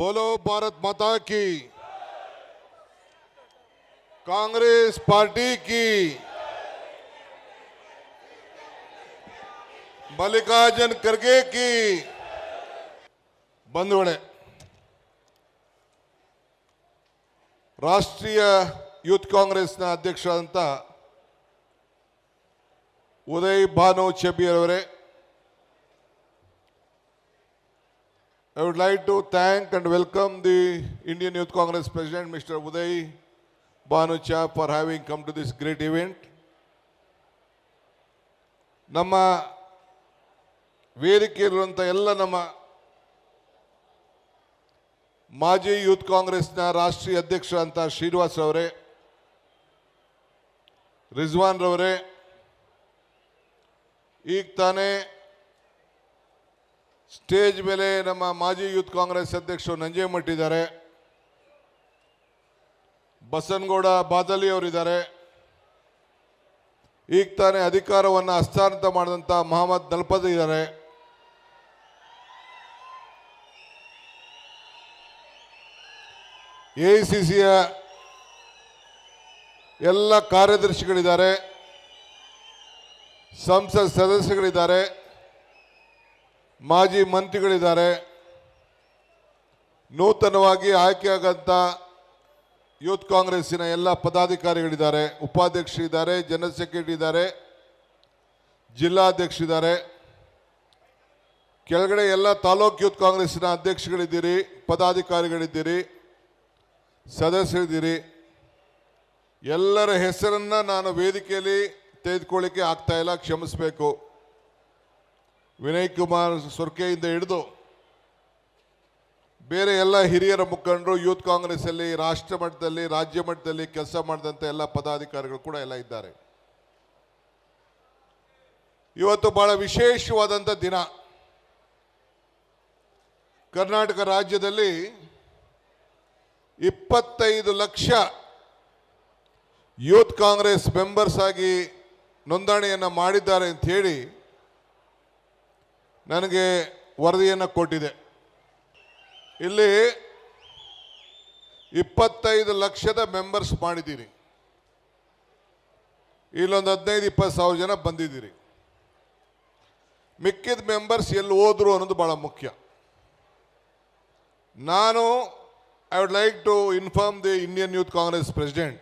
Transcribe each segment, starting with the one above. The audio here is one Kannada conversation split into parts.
बोलो भारत माता की कांग्रेस पार्टी की ಮಲ್ಲಿಕಾರ್ಜುನ್ ಖರ್ಗೆ ಕಿ ಬಂಧುಗಳೇ ರಾಷ್ಟ್ರೀಯ ಯೂತ್ ಕಾಂಗ್ರೆಸ್ನ ಅಧ್ಯಕ್ಷರಾದಂಥ ಉದಯ್ ಭಾನು ಚೆಬಿಯರವರೇ I would like to thank and welcome the Indian Youth Congress President, Mr. Uday Banucha, for having come to this great event. ನಮ್ಮ ವೇದಿಕೆಯಲ್ಲಿರುವಂಥ ಎಲ್ಲ ನಮ್ಮ ಮಾಜಿ ಯೂತ್ ಕಾಂಗ್ರೆಸ್ನ ರಾಷ್ಟ್ರೀಯ ಅಧ್ಯಕ್ಷರಂತ ಶ್ರೀನಿವಾಸ್ ಅವರೇ ರಿಜ್ವಾನ್ ರವರೇ ಈಗ ತಾನೇ ಸ್ಟೇಜ್ ಮೇಲೆ ನಮ್ಮ ಮಾಜಿ ಯೂತ್ ಕಾಂಗ್ರೆಸ್ ಅಧ್ಯಕ್ಷರು ಇದ್ದಾರೆ ಬಸನಗೌಡ ಬಾದಲಿ ಅವರಿದ್ದಾರೆ. ಈಗ ತಾನೇ ಅಧಿಕಾರವನ್ನು ಹಸ್ತಾಂತರ ಮಾಡಿದಂಥ ಮಹಮ್ಮದ್ ನಲ್ಪದ್ ಇದ್ದಾರೆ. ಎ ಸಿ ಸಿಯ ಎಲ್ಲ ಕಾರ್ಯದರ್ಶಿಗಳಿದ್ದಾರೆ. ಸಂಸತ್ ಸದಸ್ಯಗಳಿದ್ದಾರೆ ಮಾಜಿ ಮಂತ್ರಿಗಳಿದ್ದಾರೆ. ನೂತನವಾಗಿ ಆಯ್ಕೆಯಾಗಂಥ ಯೂತ್ ಕಾಂಗ್ರೆಸ್ಸಿನ ಎಲ್ಲ ಪದಾಧಿಕಾರಿಗಳಿದ್ದಾರೆ. ಉಪಾಧ್ಯಕ್ಷರಿದ್ದಾರೆ ಜನರಲ್ ಸೆಕ್ರೆಟರಿ ಇದ್ದಾರೆ ಜಿಲ್ಲಾಧ್ಯಕ್ಷರಿದ್ದಾರೆ. ಕೆಳಗಡೆ ಎಲ್ಲ ತಾಲೂಕು ಯೂತ್ ಕಾಂಗ್ರೆಸ್ಸಿನ ಅಧ್ಯಕ್ಷಗಳಿದ್ದೀರಿ ಪದಾಧಿಕಾರಿಗಳಿದ್ದೀರಿ, ಸದಸ್ಯರಿದ್ದೀರಿ. ಎಲ್ಲರ ಹೆಸರನ್ನು ನಾನು ವೇದಿಕೆಯಲ್ಲಿ ತೆಗೆದುಕೊಳ್ಳಿಕ್ಕೆ ಆಗ್ತಾಯಿಲ್ಲ ಕ್ಷಮಿಸಬೇಕು. ವಿನಯ್ ಕುಮಾರ್ ಸೊರ್ಕೆಯಿಂದ ಹಿಡಿದು ಬೇರೆ ಎಲ್ಲ ಹಿರಿಯರ ಮುಖಂಡರು, ಯೂತ್ ಕಾಂಗ್ರೆಸ್ಸಲ್ಲಿ, ರಾಷ್ಟ್ರ ಮಟ್ಟದಲ್ಲಿ, ರಾಜ್ಯ ಮಟ್ಟದಲ್ಲಿ ಕೆಲಸ ಮಾಡಿದಂಥ ಎಲ್ಲ ಪದಾಧಿಕಾರಿಗಳು ಕೂಡ ಎಲ್ಲ ಇದ್ದಾರೆ. ಇವತ್ತು ಬಹಳ ವಿಶೇಷವಾದಂಥ ದಿನ. ಕರ್ನಾಟಕ ರಾಜ್ಯದಲ್ಲಿ ಇಪ್ಪತ್ತೈದು ಲಕ್ಷ ಯೂತ್ ಕಾಂಗ್ರೆಸ್ ಮೆಂಬರ್ಸ್ ಆಗಿ ನೋಂದಣಿಯನ್ನು ಮಾಡಿದ್ದಾರೆ ಅಂತ ಹೇಳಿ ನನಗೆ ವರದಿಯನ್ನು ಕೊಟ್ಟಿದೆ. ಇಲ್ಲಿ ಇಪ್ಪತ್ತೈದು ಲಕ್ಷದ ಮೆಂಬರ್ಸ್ ಮಾಡಿದ್ದೀರಿ. ಇಲ್ಲೊಂದು ಹದಿನೈದು, ಇಪ್ಪತ್ತು ಸಾವಿರ ಜನ ಬಂದಿದ್ದೀರಿ. ಮಿಕ್ಕಿದ ಮೆಂಬರ್ಸ್ ಎಲ್ಲಿ ಹೋದ್ರು ಅನ್ನೋದು ಭಾಳ ಮುಖ್ಯ. ನಾನು I would like to inform the Indian youth Congress president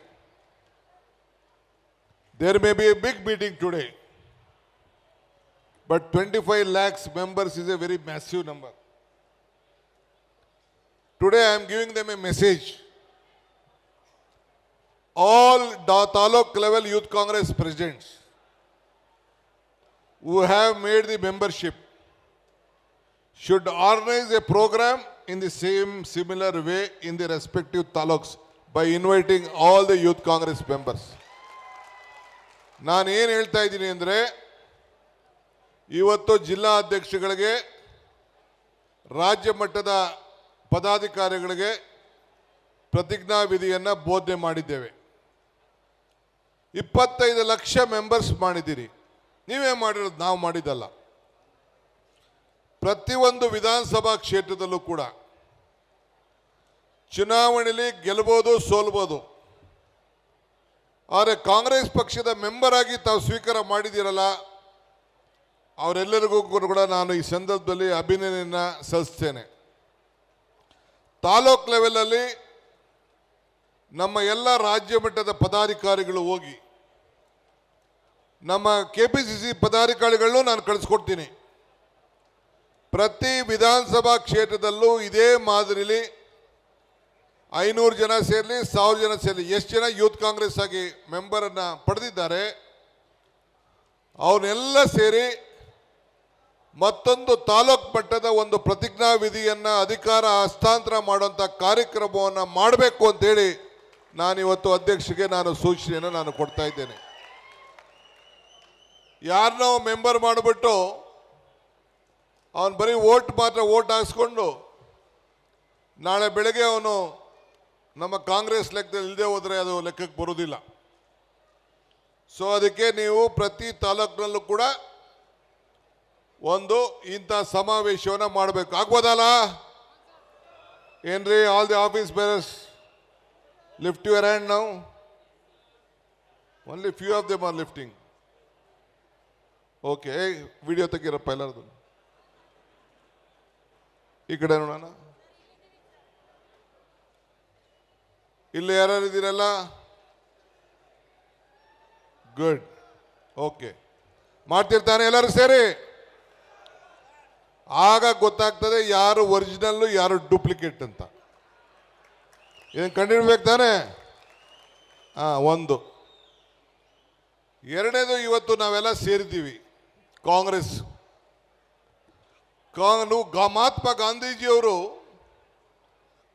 there may be a big meeting today But 25 lakhs members is a very massive number. Today I am giving them a message. All da- taluk level youth congress presidents who have made the membership should organize a program in the same similar way in the respective taluks by inviting all the youth congress members. ನಾನು ಏನು ಹೇಳ್ತಾ ಇದ್ದೀನಿ ಅಂದರೆ ಇವತ್ತು ಜಿಲ್ಲಾ ಅಧ್ಯಕ್ಷಗಳಿಗೆ, ರಾಜ್ಯ ಮಟ್ಟದ ಪದಾಧಿಕಾರಿಗಳಿಗೆ ಪ್ರತಿಜ್ಞಾ ವಿಧಿಯನ್ನು ಬೋಧನೆ ಮಾಡಿದ್ದೇವೆ. ಇಪ್ಪತ್ತೈದು ಲಕ್ಷ ಮೆಂಬರ್ಸ್ ಮಾಡಿದ್ದೀರಿ. ನೀವೇ ಮಾಡಿರೋದು? ನಾವು ಮಾಡಿದ್ದಲ್ಲ. ಪ್ರತಿಯೊಂದು ವಿಧಾನಸಭಾ ಕ್ಷೇತ್ರದಲ್ಲೂ ಕೂಡ ಚುನಾವಣೆಯಲ್ಲಿ ಗೆಲ್ಬೋದು, ಸೋಲ್ಬೋದು. ಆದರೆ ಕಾಂಗ್ರೆಸ್ ಪಕ್ಷದ ಮೆಂಬರ್ ಆಗಿ ತಾವು ಸ್ವೀಕಾರ ಮಾಡಿದ್ದೀರಲ್ಲ ಅವರೆಲ್ಲರಿಗೂ ಕೂಡ ನಾನು ಈ ಸಂದರ್ಭದಲ್ಲಿ ಅಭಿನಂದನೆಯನ್ನು ಸಲ್ಲಿಸ್ತೇನೆ. ತಾಲೂಕ್ ಲೆವೆಲಲ್ಲಿ ನಮ್ಮ ಎಲ್ಲ ರಾಜ್ಯ ಮಟ್ಟದ ಪದಾಧಿಕಾರಿಗಳು ಹೋಗಿ, ನಮ್ಮ ಕೆ ಪಿ ಸಿ ಸಿ ಪದಾಧಿಕಾರಿಗಳನ್ನು ನಾನು ಕಳಿಸ್ಕೊಡ್ತೀನಿ. ಪ್ರತಿ ವಿಧಾನಸಭಾ ಕ್ಷೇತ್ರದಲ್ಲೂ ಇದೇ ಮಾದರಿಲಿ ಐನೂರು ಜನ ಸೇರಲಿ, ಸಾವಿರ ಜನ ಸೇರಲಿ, ಎಷ್ಟು ಜನ ಯೂತ್ ಕಾಂಗ್ರೆಸ್ ಆಗಿ ಮೆಂಬರನ್ನು ಪಡೆದಿದ್ದಾರೆ ಅವನ್ನೆಲ್ಲ ಸೇರಿ ಮತ್ತೊಂದು ತಾಲೂಕ್ ಮಟ್ಟದ ಒಂದು ಪ್ರತಿಜ್ಞಾ ವಿಧಿಯನ್ನು ಅಧಿಕಾರ ಹಸ್ತಾಂತರ ಮಾಡುವಂಥ ಕಾರ್ಯಕ್ರಮವನ್ನು ಮಾಡಬೇಕು ಅಂತೇಳಿ ನಾನು ಇವತ್ತು ಅಧ್ಯಕ್ಷರಿಗೆ ನಾನು ಸೂಚನೆಯನ್ನು ನಾನು ಕೊಡ್ತಾ ಇದ್ದೇನೆ. ಯಾರನ್ನೋ ಮೆಂಬರ್ ಮಾಡಿಬಿಟ್ಟು ಅವನು ಬರೀ ಓಟ್ ಮಾತ್ರ ಓಟ್ ಹಾಕ್ಸ್ಕೊಂಡು ನಾಳೆ ಬೆಳಗ್ಗೆ ಅವನು ನಮ್ಮ ಕಾಂಗ್ರೆಸ್ ಲೆಕ್ಕದಲ್ಲಿ ಇಲ್ಲದೆ ಹೋದರೆ ಅದು ಲೆಕ್ಕಕ್ಕೆ ಬರೋದಿಲ್ಲ ಸೊ ಅದಕ್ಕೆ ನೀವು ಪ್ರತಿ ತಾಲೂಕಿನಲ್ಲೂ ಕೂಡ ಒಂದು ಇಂಥ ಸಮಾವೇಶವನ್ನು ಮಾಡಬೇಕು. ಆಗ್ಬೋದಲ್ಲ? ಏನ್ರಿ all the office bearers lift your hand ನಾವು only few of them are lifting okay video ತೆಗೀರಪ್ಪ ಎಲ್ಲರದು. ಈ ಕಡೆ ನೋಡೋಣ. ಇಲ್ಲಿ ಯಾರ್ಯಾರು ಇದ್ದೀರಲ್ಲ? ಗುಡ್ ಓಕೆ ಮಾಡ್ತಿರ್ತಾನೆ ಎಲ್ಲರೂ ಸೇರಿ. ಆಗ ಗೊತ್ತಾಗ್ತದೆ ಯಾರು ಒರಿಜಿನಲ್ಲು, ಯಾರು ಡೂಪ್ಲಿಕೇಟ್ ಅಂತ. ಇದನ್ನು ಕಂಡಿಡ್ಬೇಕು ತಾನೆ? ಹಾಂ ಒಂದು. ಎರಡನೇದು ಇವತ್ತು ನಾವೆಲ್ಲ ಸೇರಿದ್ದೀವಿ, ಕಾಂಗ್ರೆಸ್. ಕಾಂಗ್ರೆ ಗಾ- ಮಹಾತ್ಮ ಗಾಂಧೀಜಿಯವರು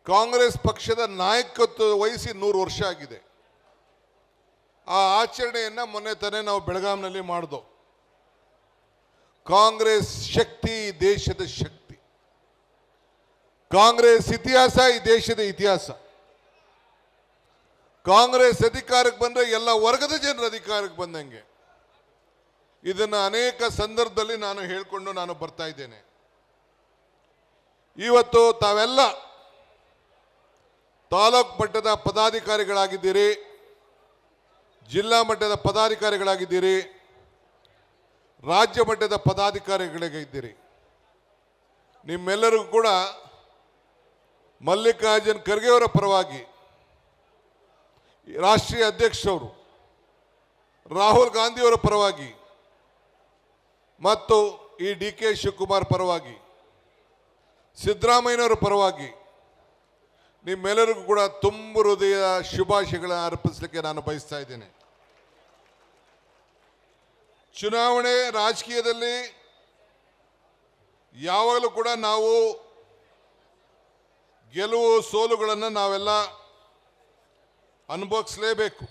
ಕಾಂಗ್ರೆಸ್ ಪಕ್ಷದ ನಾಯಕತ್ವ ವಹಿಸಿ ನೂರು ವರ್ಷ ಆಗಿದೆ. ಆ ಆಚರಣೆಯನ್ನು ಮೊನ್ನೆ ತಾನೇ ನಾವು ಬೆಳಗಾಂನಲ್ಲಿ ಮಾಡಿದೋ. ಕಾಂಗ್ರೆಸ್ ಶಕ್ತಿ ದೇಶದ ಶಕ್ತಿ. ಕಾಂಗ್ರೆಸ್ ಇತಿಹಾಸ ಈ ದೇಶದ ಇತಿಹಾಸ. ಕಾಂಗ್ರೆಸ್ ಅಧಿಕಾರಕ್ಕೆ ಬಂದ್ರೆ ಎಲ್ಲ ವರ್ಗದ ಜನರ ಅಧಿಕಾರಕ್ಕೆ ಬಂದಂಗೆ. ಇದನ್ನು ಅನೇಕ ಸಂದರ್ಭದಲ್ಲಿ ನಾನು ಹೇಳಿಕೊಂಡು ನಾನು ಬರ್ತಾ ಇದ್ದೇನೆ. ಇವತ್ತು ತಾವೆಲ್ಲ ತಾಲೂಕು ಮಟ್ಟದ ಪದಾಧಿಕಾರಿಗಳಾಗಿದ್ದೀರಿ, ಜಿಲ್ಲಾ ಮಟ್ಟದ ಪದಾಧಿಕಾರಿಗಳಾಗಿದ್ದೀರಿ ರಾಜ್ಯ ಮಟ್ಟದ ಪದಾಧಿಕಾರಿಗಳಿಗೆ ಇದ್ದೀರಿ. ನಿಮ್ಮೆಲ್ಲರಿಗೂ ಕೂಡ ಮಲ್ಲಿಕಾರ್ಜುನ್ ಖರ್ಗೆಯವರ ಪರವಾಗಿ ರಾಷ್ಟ್ರೀಯ ಅಧ್ಯಕ್ಷರವರು ರಾಹುಲ್ ಗಾಂಧಿಯವರ ಪರವಾಗಿ ಮತ್ತು ಈ ಡಿ ಕೆ ಶಿವಕುಮಾರ್ ಪರವಾಗಿ ಸಿದ್ದರಾಮಯ್ಯನವರ ಪರವಾಗಿ ನಿಮ್ಮೆಲ್ಲರಿಗೂ ಕೂಡ ತುಂಬ ಹೃದಯ ಶುಭಾಶಯಗಳನ್ನು ಅರ್ಪಿಸಲಿಕ್ಕೆ ನಾನು ಬಯಸ್ತಾ ಇದ್ದೇನೆ. ಚುನಾವಣೆ ರಾಜಕೀಯದಲ್ಲಿ ಯಾವಾಗಲೂ ಕೂಡ ನಾವು ಗೆಲುವು ಸೋಲುಗಳನ್ನು ನಾವೆಲ್ಲ ಅನುಭವಿಸಲೇಬೇಕು.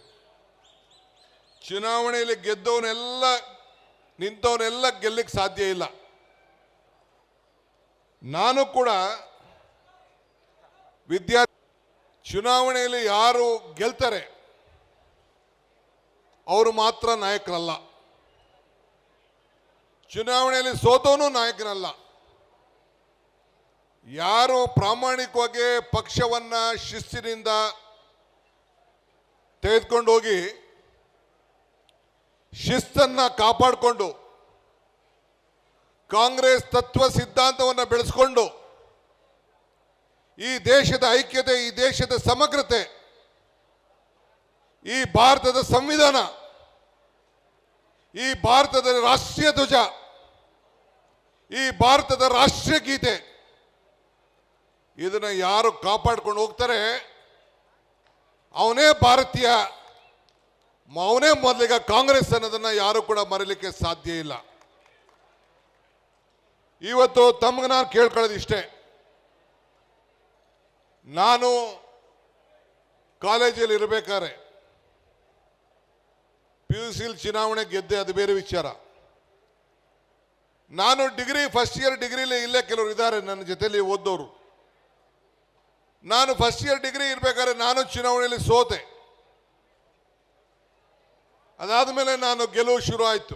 ಚುನಾವಣೆಯಲ್ಲಿ ಗೆದ್ದವನೆಲ್ಲ ನಿಂತವನೆಲ್ಲ ಗೆಲ್ಲಕ್ಕೆ ಸಾಧ್ಯ ಇಲ್ಲ. ನಾನು ಕೂಡ ವಿದ್ಯಾರ್ಥಿ ಚುನಾವಣೆಯಲ್ಲಿ ಯಾರು ಗೆಲ್ತಾರೆ, ಅವರು ಮಾತ್ರ ನಾಯಕರಲ್ಲ. ಚುನಾವಣೆಯಲ್ಲಿ ಸೋತವನು ನಾಯಕನಲ್ಲ. ಯಾರು ಪ್ರಾಮಾಣಿಕವಾಗಿ ಪಕ್ಷವನ್ನ ಶಿಸ್ತಿನಿಂದ ತೆಗೆದುಕೊಂಡು ಹೋಗಿ ಶಿಸ್ತನ್ನ ಕಾಪಾಡಿಕೊಂಡು ಕಾಂಗ್ರೆಸ್ ತತ್ವ ಸಿದ್ಧಾಂತವನ್ನು ಬೆಳೆಸ್ಕೊಂಡು ಈ ದೇಶದ ಐಕ್ಯತೆ, ಈ ದೇಶದ ಸಮಗ್ರತೆ, ಈ ಭಾರತದ ಸಂವಿಧಾನ, ಈ ಭಾರತದ ರಾಷ್ಟ್ರೀಯ ಧ್ವಜ ಈ ಭಾರತದ ರಾಷ್ಟ್ರೀಯ ಗೀತೆ. ಇದನ್ನ ಯಾರು ಕಾಪಾಡ್ಕೊಂಡು ಹೋಗ್ತಾರೆ? ಅವನೇ ಭಾರತೀಯ. ಅವನೇ ಮೊದಲಿಗ ಕಾಂಗ್ರೆಸ್ ಅನ್ನೋದನ್ನ ಯಾರು ಕೂಡ ಮರೀಲಿಕ್ಕೆ ಸಾಧ್ಯ ಇಲ್ಲ. ಇವತ್ತು ತಮ್ಗೆ ನಾನು ಕೇಳ್ಕೊಳ್ಳೋದು ಇಷ್ಟೇ. ನಾನು ಕಾಲೇಜಲ್ಲಿ ಇರಬೇಕಾದ್ರೆ ಪಿ ಯು ಸಿಲ್ ಚುನಾವಣೆ ಗೆದ್ದೆ, ಅದು ಬೇರೆ ವಿಚಾರ. ನಾನು ಡಿಗ್ರಿ ಫಸ್ಟ್ ಇಯರ್ ಡಿಗ್ರಿಲಿ ಇಲ್ಲೇ ಕೆಲವರು ಇದ್ದಾರೆ ನನ್ನ ಜೊತೆಯಲ್ಲಿ ಓದೋರು ನಾನು ಫಸ್ಟ್ ಇಯರ್ ಡಿಗ್ರಿ ಇರಬೇಕಾದ್ರೆ ನಾನು ಚುನಾವಣೆಯಲ್ಲಿ ಸೋತೆ. ಅದಾದ ಮೇಲೆ ನಾನು ಗೆಲುವು ಶುರು ಆಯಿತು.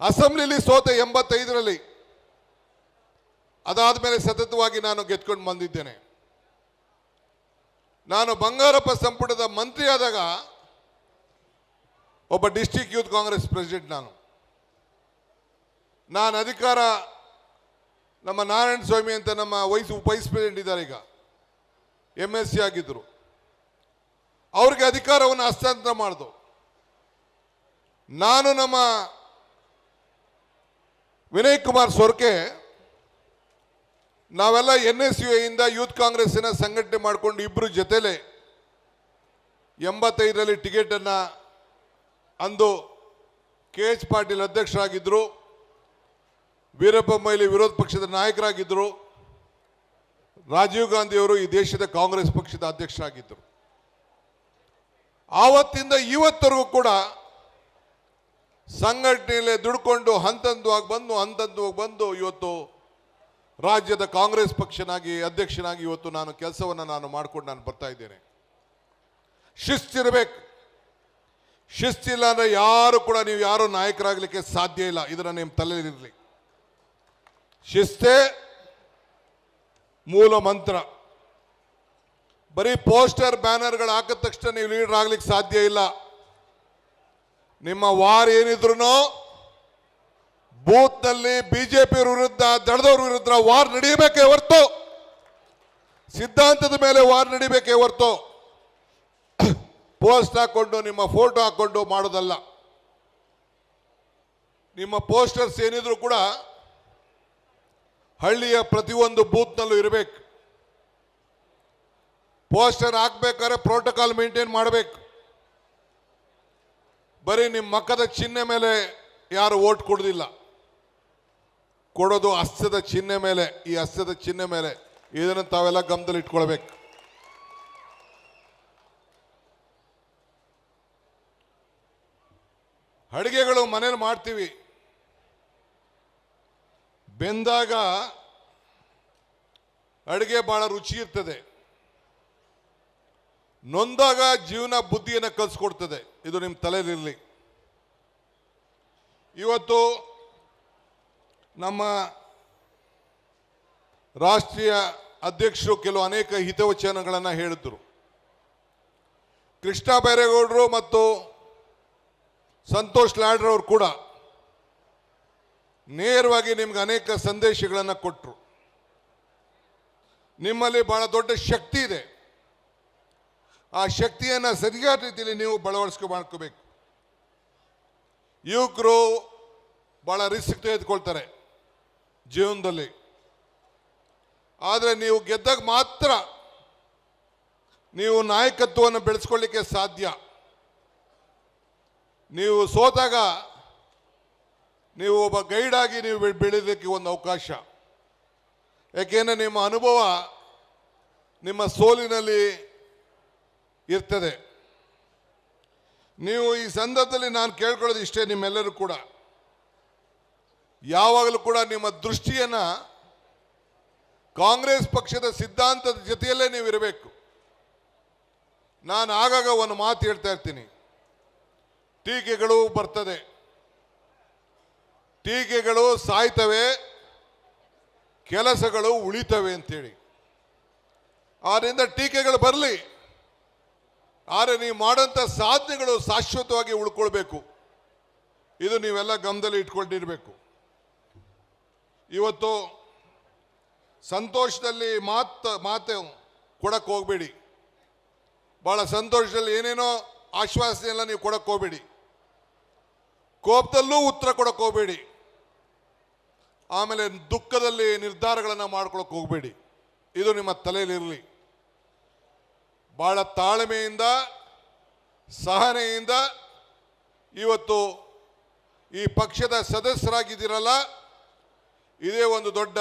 ಅಸೆಂಬ್ಲಿಲಿ ಸೋತೆ ಎಂಬತ್ತೈದರಲ್ಲಿ. ಅದಾದ ಮೇಲೆ ಸತತವಾಗಿ ನಾನು ಗೆದ್ಕೊಂಡು ಬಂದಿದ್ದೇನೆ. ನಾನು ಬಂಗಾರಪ್ಪ ಸಂಪುಟದ ಮಂತ್ರಿ ಆದಾಗ ಒಬ್ಬ ಡಿಸ್ಟಿಕ್ ಯೂತ್ ಕಾಂಗ್ರೆಸ್ ಪ್ರೆಸಿಡೆಂಟ್ ನಾನು. ನಾನು ಅಧಿಕಾರ ನಮ್ಮ ನಾರಾಯಣ ಸ್ವಾಮಿ ಅಂತ ನಮ್ಮ ವೈಸ್ ವೈಸ್ ಪ್ರೆಸಿಡೆಂಟ್ ಇದ್ದಾರೆ ಈಗ. ಎಂ ಎಸ್ ಸಿ ಆಗಿದ್ದರು ಅವ್ರಿಗೆ ಅಧಿಕಾರವನ್ನು ಹಸ್ತಾಂತರ ಮಾಡಿದು. ನಾನು ನಮ್ಮ ವಿನಯ್ ಕುಮಾರ್ ಸೊರ್ಕೆ, ನಾವೆಲ್ಲ ಎನ್ ಎಸ್ ಯು ಇಂದ ಯೂತ್ ಕಾಂಗ್ರೆಸ್ಸಿನ ಸಂಘಟನೆ ಮಾಡಿಕೊಂಡು ಇಬ್ಬರು ಜೊತೆಲೆ ಎಂಬತ್ತೈದರಲ್ಲಿ ಟಿಕೆಟನ್ನು ಅಂದು ಕೆ ಎಚ್ ಪಾಟೀಲ್ ಅಧ್ಯಕ್ಷರಾಗಿದ್ದರು ವೀರಪ್ಪ ಮೊಯ್ಲಿ ವಿರೋಧ ಪಕ್ಷದ ನಾಯಕರಾಗಿದ್ದರು. ರಾಜೀವ್ ಗಾಂಧಿಯವರು ಈ ದೇಶದ ಕಾಂಗ್ರೆಸ್ ಪಕ್ಷದ ಅಧ್ಯಕ್ಷರಾಗಿದ್ದರು. ಆವತ್ತಿಂದ ಇವತ್ತರೆಗೂ ಕೂಡ ಸಂಘಟನೆಯಲ್ಲೇ ದುಡ್ಕೊಂಡು ಹಂತಂತವಾಗಿ ಬಂದು ಹಂತಂತವಾಗಿ ಬಂದು ಇವತ್ತು ರಾಜ್ಯದ ಕಾಂಗ್ರೆಸ್ ಪಕ್ಷನಾಗಿ ಅಧ್ಯಕ್ಷನಾಗಿ ಇವತ್ತು ನಾನು ಕೆಲಸವನ್ನು ನಾನು ಮಾಡ್ಕೊಂಡು ನಾನು ಬರ್ತಾ ಇದ್ದೇನೆ. ಶಿಸ್ತಿರಬೇಕು ಶಿಸ್ತಿಲ್ಲ ಅಂದರೆ ಯಾರು ಕೂಡ ನೀವು ಯಾರು ನಾಯಕರಾಗಲಿಕ್ಕೆ ಸಾಧ್ಯ ಇಲ್ಲ. ಇದನ್ನು ನಿಮ್ಮ ತಲೆಯಲ್ಲಿರಲಿ ಶಿಸ್ತೇ ಮೂಲ ಮಂತ್ರ. ಬರೀ ಪೋಸ್ಟರ್ ಬ್ಯಾನರ್ಗಳು ಹಾಕಿದ ತಕ್ಷಣ ನೀವು ಲೀಡರ್ ಆಗ್ಲಿಕ್ಕೆ ಸಾಧ್ಯ ಇಲ್ಲ. ನಿಮ್ಮ ವಾರ್ ಏನಿದ್ರು ಬೂತ್ನಲ್ಲಿ ಬಿಜೆಪಿ ವಿರುದ್ಧ, ದಳದವ್ರ ವಿರುದ್ಧ ವಾರ್ ನಡೀಬೇಕೇ ಹೊರ್ತು, ಸಿದ್ಧಾಂತದ ಮೇಲೆ ವಾರ್ ನಡಿಬೇಕೇ ಹೊರ್ತು ಪೋಸ್ಟ್ ಹಾಕೊಂಡು, ನಿಮ್ಮ ಫೋಟೋ ಹಾಕೊಂಡು ಮಾಡೋದಲ್ಲ. ನಿಮ್ಮ ಪೋಸ್ಟರ್ಸ್ ಏನಿದ್ರು ಕೂಡ ಹಳ್ಳಿಯ ಪ್ರತಿಯೊಂದು ಬೂತ್ನಲ್ಲೂ ಇರಬೇಕು. ಪೋಸ್ಟರ್ ಹಾಕ್ಬೇಕಾದ್ರೆ ಪ್ರೋಟೋಕಾಲ್ ಮೇಂಟೈನ್ ಮಾಡಬೇಕು. ಬರೀ ನಿಮ್ಮ ಮಕ್ಕದ ಚಿಹ್ನೆ ಮೇಲೆ ಯಾರು ಓಟ್ ಕೊಡೋದಿಲ್ಲ. ಕೊಡೋದು ಹಸ್ಯದ ಚಿಹ್ನೆ ಮೇಲೆ, ಈ ಹಸ್ಯದ ಚಿಹ್ನೆ ಮೇಲೆ. ಇದನ್ನು ತಾವೆಲ್ಲ ಗಮನದಲ್ಲಿ ಇಟ್ಕೊಳ್ಬೇಕು. ಅಡುಗೆಗಳು ಮನೇಲಿ ಮಾಡ್ತೀವಿ. ಬೆಂದಾಗ ಅಡುಗೆ ಬಹಳ ರುಚಿ ಇರ್ತದೆ. ನೊಂದಾಗ ಜೀವನ ಬುದ್ಧಿಯನ್ನು ಕಲಿಸ್ಕೊಡ್ತದೆ. ಇದು ನಿಮ್ಮ ತಲೆಯಲ್ಲಿರಲಿ ಇವತ್ತು ನಮ್ಮ ರಾಷ್ಟ್ರೀಯ ಅಧ್ಯಕ್ಷರು ಕೆಲವು ಅನೇಕ ಹಿತವಚನಗಳನ್ನು ಹೇಳಿದ್ರು. ಕೃಷ್ಣ ಬೈರೇಗೌಡರು ಮತ್ತು ಸಂತೋಷ್ ಲಾಡ್ರವರು ಕೂಡ ನೇರವಾಗಿ ನಿಮ್ಗೆ ಅನೇಕ ಸಂದೇಶಗಳನ್ನು ಕೊಟ್ಟರು ನಿಮ್ಮಲ್ಲಿ ಬಹಳ ದೊಡ್ಡ ಶಕ್ತಿ ಇದೆ. ಆ ಶಕ್ತಿಯನ್ನು ಸರಿಯಾದ ರೀತಿಯಲ್ಲಿ ನೀವು ಬಳವಡಿಸ್ಕೊ ಮಾಡ್ಕೋಬೇಕು. ಯುವಕರು ಭಾಳ ರಿಸ್ಕ್ ತೆಗೆದುಕೊಳ್ತಾರೆ ಜೀವನದಲ್ಲಿ. ಆದರೆ ನೀವು ಗೆದ್ದಾಗ ಮಾತ್ರ ನೀವು ನಾಯಕತ್ವವನ್ನು ಬೆಳೆಸ್ಕೊಳ್ಳಿಕ್ಕೆ ಸಾಧ್ಯ. ನೀವು ಸೋತಾಗ ನೀವು ಒಬ್ಬ ಗೈಡ್ ಆಗಿ ನೀವು ಬೆಳೆಯೋದಕ್ಕೆ ಒಂದು ಅವಕಾಶ. ಯಾಕೆಂದರೆ ನಿಮ್ಮ ಅನುಭವ ನಿಮ್ಮ ಸೋಲಿನಲ್ಲಿ ಇರ್ತದೆ. ನೀವು ಈ ಸಂದರ್ಭದಲ್ಲಿ ನಾನು ಕೇಳ್ಕೊಳ್ಳೋದು ಇಷ್ಟೇ ನಿಮ್ಮೆಲ್ಲರೂ ಕೂಡ. ಯಾವಾಗಲೂ ಕೂಡ ನಿಮ್ಮ ದೃಷ್ಟಿಯನ್ನು ಕಾಂಗ್ರೆಸ್ ಪಕ್ಷದ ಸಿದ್ಧಾಂತದ ಜೊತೆಯಲ್ಲೇ ನೀವು ಇರಬೇಕು. ನಾನು ಆಗಾಗ ಒಂದು ಮಾತು ಹೇಳ್ತಾ ಇರ್ತೀನಿ. ಟೀಕೆಗಳು ಬರ್ತದೆ. ಟೀಕೆಗಳು ಸಾಯ್ತವೆ, ಕೆಲಸಗಳು ಉಳಿತವೆ ಅಂತೇಳಿ. ಆದ್ದರಿಂದ ಟೀಕೆಗಳು ಬರಲಿ. ಆದರೆ ನೀವು ಮಾಡೋಂಥ ಸಾಧನೆಗಳು ಶಾಶ್ವತವಾಗಿ ಉಳ್ಕೊಳ್ಬೇಕು. ಇದು ನೀವೆಲ್ಲ ಗಮನದಲ್ಲಿ ಇಟ್ಕೊಂಡಿರಬೇಕು. ಇವತ್ತು ಸಂತೋಷದಲ್ಲಿ ಮಾತ ಮಾತು ಕೊಡಕ್ಕೆ ಹೋಗಬೇಡಿ. ಭಾಳ ಸಂತೋಷದಲ್ಲಿ ಏನೇನೋ ಆಶ್ವಾಸನೆಲ್ಲ ನೀವು ಕೊಡಕ್ಕೆ ಹೋಗಬೇಡಿ. ಕೋಪದಲ್ಲೂ ಉತ್ತರ ಕೊಡಕ್ಕೆ ಹೋಗಬೇಡಿ. ಆಮೇಲೆ ದುಃಖದಲ್ಲಿ ನಿರ್ಧಾರಗಳನ್ನು ಮಾಡ್ಕೊಳಕ್ಕೆ ಹೋಗಬೇಡಿ. ಇದು ನಿಮ್ಮ ತಲೆಯಲ್ಲಿರಲಿ. ಭಾಳ ತಾಳ್ಮೆಯಿಂದ, ಸಹನೆಯಿಂದ ಇವತ್ತು ಈ ಪಕ್ಷದ ಸದಸ್ಯರಾಗಿದ್ದೀರಲ್ಲ, ಇದೇ ಒಂದು ದೊಡ್ಡ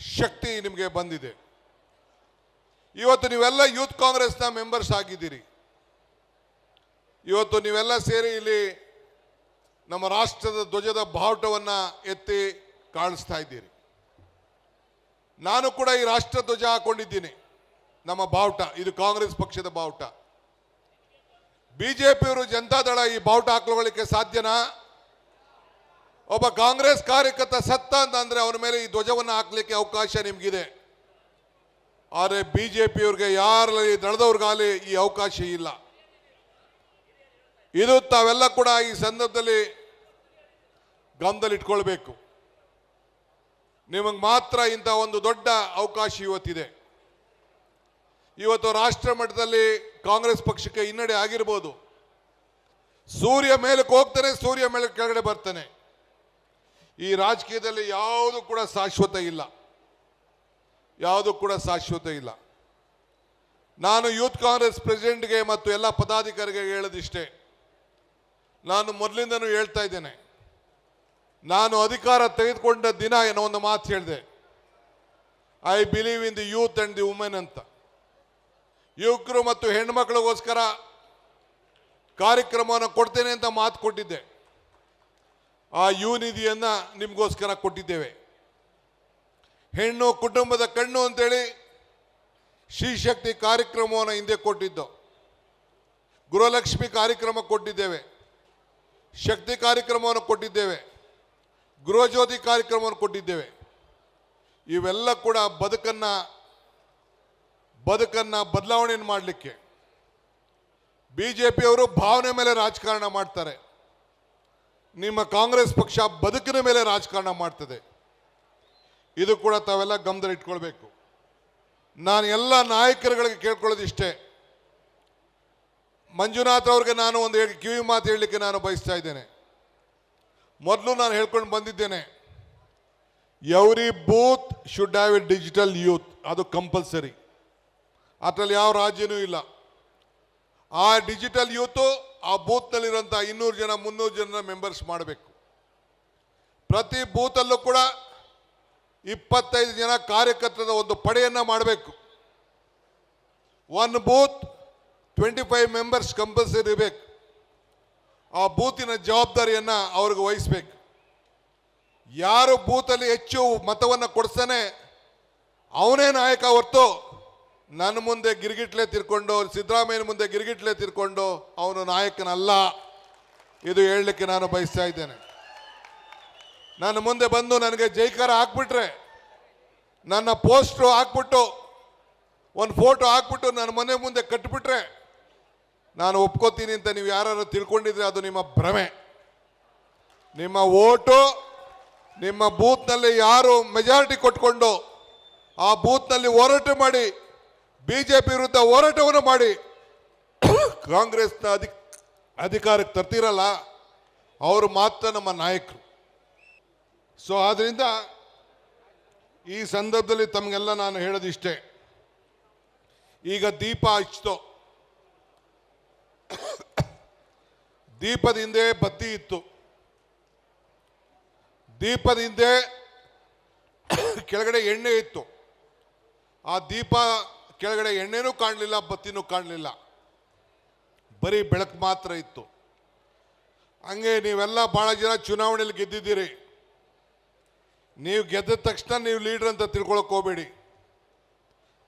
ಶಕ್ತಿ ನಿಮಗೆ ಬಂದಿದೆ. ಇವತ್ತು ನೀವೆಲ್ಲ ಯೂತ್ ಕಾಂಗ್ರೆಸ್ನ ಮೆಂಬರ್ಸ್ ಆಗಿದ್ದೀರಿ. ಇವತ್ತು ನೀವೆಲ್ಲ ಸೇರಿ ಇಲ್ಲಿ ನಮ್ಮ ರಾಷ್ಟ್ರದ ಧ್ವಜದ ಬಾವುಟವನ್ನು ಎತ್ತಿ ಕಾಣಿಸ್ತಾ ಇದ್ದೀರಿ. ನಾನು ಕೂಡ ಈ ರಾಷ್ಟ್ರ ಧ್ವಜ ಹಾಕೊಂಡಿದ್ದೀನಿ. ನಮ್ಮ ಬಾವುಟ, ಇದು ಕಾಂಗ್ರೆಸ್ ಪಕ್ಷದ ಬಾವುಟ. ಬಿಜೆಪಿಯವರು ಜನತಾದಳ ಈ ಬಾವುಟ ಹಾಕೊಳ್ಳಿಕ್ಕೆ ಸಾಧ್ಯನಾ? ಒಬ್ಬ ಕಾಂಗ್ರೆಸ್ ಕಾರ್ಯಕರ್ತ ಸತ್ತ ಅಂತಂದ್ರೆ ಅವನ ಮೇಲೆ ಈ ಧ್ವಜವನ್ನು ಹಾಕ್ಲಿಕ್ಕೆ ಅವಕಾಶ ನಿಮ್ಗಿದೆ. ಆದರೆ ಬಿಜೆಪಿಯವ್ರಿಗೆ ಯಾರಲ್ಲಿ ದಳದವ್ರಿಗಾಲಿ ಈ ಅವಕಾಶ ಇಲ್ಲ. ಇದು ತಾವೆಲ್ಲ ಕೂಡ ಈ ಸಂದರ್ಭದಲ್ಲಿ ಗಮನದಲ್ಲಿ ಇಟ್ಕೊಳ್ಬೇಕು ನಿಮಗೆ ಮಾತ್ರ ಇಂಥ ಒಂದು ದೊಡ್ಡ ಅವಕಾಶ ಇವತ್ತಿದೆ. ಇವತ್ತು ರಾಷ್ಟ್ರ ಮಟ್ಟದಲ್ಲಿ ಕಾಂಗ್ರೆಸ್ ಪಕ್ಷಕ್ಕೆ ಹಿನ್ನಡೆ ಆಗಿರ್ಬೋದು. ಸೂರ್ಯ ಮೇಲಕ್ಕೆ ಹೋಗ್ತಾನೆ, ಸೂರ್ಯ ಮೇಲೆ ಕೆಳಗಡೆ ಬರ್ತಾನೆ. ಈ ರಾಜಕೀಯದಲ್ಲಿ ಯಾವುದು ಕೂಡ ಶಾಶ್ವತ ಇಲ್ಲ. ಯಾವುದು ಕೂಡ ಶಾಶ್ವತ ಇಲ್ಲ. ನಾನು ಯೂತ್ ಕಾಂಗ್ರೆಸ್ ಪ್ರೆಸಿಡೆಂಟ್ಗೆ ಮತ್ತು ಎಲ್ಲ ಪದಾಧಿಕಾರಿಗೆ ಹೇಳೋದಿಷ್ಟೇ. ನಾನು ಮೊದಲಿಂದನೂ ಹೇಳ್ತಾ ಇದ್ದೇನೆ. ನಾನು ಅಧಿಕಾರ ತೆಗೆದುಕೊಂಡ ದಿನ ಏನೋ ಒಂದು ಮಾತು ಹೇಳಿದೆ. I believe in the youth and the women ಅಂತ. ಯುವಕರು ಮತ್ತು ಹೆಣ್ಮಕ್ಳಿಗೋಸ್ಕರ ಕಾರ್ಯಕ್ರಮವನ್ನು ಕೊಡ್ತೇನೆ ಅಂತ ಮಾತು ಕೊಟ್ಟಿದ್ದೆ. ಆ ಯು ನಿಧಿಯನ್ನು ನಿಮಗೋಸ್ಕರ ಕೊಟ್ಟಿದ್ದೇವೆ. ಹೆಣ್ಣು ಕುಟುಂಬದ ಕಣ್ಣು ಅಂತೇಳಿ ಶ್ರೀಶಕ್ತಿ ಕಾರ್ಯಕ್ರಮವನ್ನು ಹಿಂದೆ ಕೊಟ್ಟಿದ್ದು. ಗೃಹಲಕ್ಷ್ಮಿ ಕಾರ್ಯಕ್ರಮ ಕೊಟ್ಟಿದ್ದೇವೆ. ಶಕ್ತಿ ಕಾರ್ಯಕ್ರಮವನ್ನು ಕೊಟ್ಟಿದ್ದೇವೆ. ಗೃಹಜ್ಯೋತಿ ಕಾರ್ಯಕ್ರಮವನ್ನು ಕೊಟ್ಟಿದ್ದೇವೆ. ಇವೆಲ್ಲ ಕೂಡ ಬದುಕನ್ನ ಬದುಕನ್ನ ಬದಲಾವಣೆಯನ್ನು ಮಾಡಲಿಕ್ಕೆ. ಬಿ ಜೆ ಪಿಯವರು ಭಾವನೆ ಮೇಲೆ ರಾಜಕಾರಣ ಮಾಡ್ತಾರೆ. ನಿಮ್ಮ ಕಾಂಗ್ರೆಸ್ ಪಕ್ಷ ಬದುಕಿನ ಮೇಲೆ ರಾಜಕಾರಣ ಮಾಡ್ತದೆ. ಇದು ಕೂಡ ತಾವೆಲ್ಲ ಗಮನದಲ್ಲಿ ಇಟ್ಕೊಳ್ಬೇಕು. ನಾನು ಎಲ್ಲ ನಾಯಕರುಗಳಿಗೆ ಕೇಳ್ಕೊಳ್ಳೋದು ಇಷ್ಟೇ ಮಂಜುನಾಥ್ ಅವ್ರಿಗೆ ನಾನು ಒಂದು ಕಿವಿ ಮಾತು ಹೇಳಲಿಕ್ಕೆ ನಾನು ಬಯಸ್ತಾ ಇದ್ದೇನೆ. ಮೊದಲು ನಾನು ಹೇಳ್ಕೊಂಡು ಬಂದಿದ್ದೇನೆ every booth should have a digital youth ಅದು ಕಂಪಲ್ಸರಿ ಅದರಲ್ಲಿ ಯಾವ ರಾಜ್ಯನೂ ಇಲ್ಲ. ಆ ಡಿಜಿಟಲ್ ಯೂತು ಆ ಬೂತ್ನಲ್ಲಿರುವಂಥ ಇನ್ನೂರು ಜನ, ಮುನ್ನೂರು ಜನ ಮೆಂಬರ್ಸ್ ಮಾಡಬೇಕು. ಪ್ರತಿ ಬೂತಲ್ಲೂ ಕೂಡ ಇಪ್ಪತ್ತೈದು ಜನ ಕಾರ್ಯಕರ್ತರ ಒಂದು ಪಡೆಯನ್ನು ಮಾಡಬೇಕು. One booth twenty five members compulsory ಇರಬೇಕು. ಆ ಬೂತಿನ ಜವಾಬ್ದಾರಿಯನ್ನು ಅವ್ರಿಗೆ ವಹಿಸ್ಬೇಕು. ಯಾರು ಬೂತಲ್ಲಿ ಹೆಚ್ಚು ಮತವನ್ನು ಕೊಡಿಸ್ತಾನೆ ಅವನೇ ನಾಯಕ ಹೊರ್ತು ನನ್ನ ಮುಂದೆ ಗಿರಿಗಿಟ್ಲೆ ತಿರ್ಕೊಂಡು, ಸಿದ್ದರಾಮಯ್ಯನ ಮುಂದೆ ಗಿರಿಗಿಟ್ಲೆ ತಿರ್ಕೊಂಡು ಅವನು ನಾಯಕನಲ್ಲ. ಇದು ಹೇಳಲಿಕ್ಕೆ ನಾನು ಬಯಸ್ತಾ ಇದ್ದೇನೆ. ನನ್ನ ಮುಂದೆ ಬಂದು ನನಗೆ ಜೈಕಾರ ಹಾಕ್ಬಿಟ್ರೆ, ನನ್ನ ಪೋಸ್ಟ್ರು ಹಾಕ್ಬಿಟ್ಟು, ಒಂದು ಫೋಟೋ ಹಾಕ್ಬಿಟ್ಟು ನನ್ನ ಮನೆ ಮುಂದೆ ಕಟ್ಬಿಟ್ರೆ ನಾನು ಒಪ್ಕೋತೀನಿ ಅಂತ ನೀವು ಯಾರು ತಿಳ್ಕೊಂಡಿದ್ರೆ ಅದು ನಿಮ್ಮ ಭ್ರಮೆ. ನಿಮ್ಮ ಓಟು, ನಿಮ್ಮ ಬೂತ್ನಲ್ಲಿ ಯಾರು ಮೆಜಾರಿಟಿ ಕೊಟ್ಕೊಂಡು ಆ ಬೂತ್ನಲ್ಲಿ ಹೋರಾಟ ಮಾಡಿ ಬಿ ಜೆ ಪಿ ವಿರುದ್ಧ ಹೋರಾಟವನ್ನು ಮಾಡಿ, ಕಾಂಗ್ರೆಸ್ನ ಅಧಿ ಅಧಿಕಾರಕ್ಕೆ ತರ್ತಿರಲ್ಲ, ಅವರು ಮಾತ್ರ ನಮ್ಮ ನಾಯಕರು. ಸೊ ಆದ್ದರಿಂದ ಈ ಸಂದರ್ಭದಲ್ಲಿ ತಮಗೆಲ್ಲ ನಾನು ಹೇಳೋದಿಷ್ಟೇ. ಈಗ ದೀಪ ಹಚ್ಚಿತು. ದೀಪದ ಹಿಂದೆ ಬತ್ತಿ ಇತ್ತು. ದೀಪದ ಹಿಂದೆ ಕೆಳಗಡೆ ಎಣ್ಣೆ ಇತ್ತು. ಆ ದೀಪ ಕೆಳಗಡೆ ಎಣ್ಣೆನೂ ಕಾಣಲಿಲ್ಲ, ಬತ್ತಿನೂ ಕಾಣಲಿಲ್ಲ. ಬರೀ ಬೆಳಕು ಮಾತ್ರ ಇತ್ತು. ಹಂಗೆ ನೀವೆಲ್ಲ ಭಾಳ ಜನ ಚುನಾವಣೆಯಲ್ಲಿ ಗೆದ್ದಿದ್ದೀರಿ. ನೀವು ಗೆದ್ದ ತಕ್ಷಣ ನೀವು ಲೀಡರ್ ಅಂತ ತಿಳ್ಕೊಳಕ್ಕೆ ಹೋಗ್ಬೇಡಿ.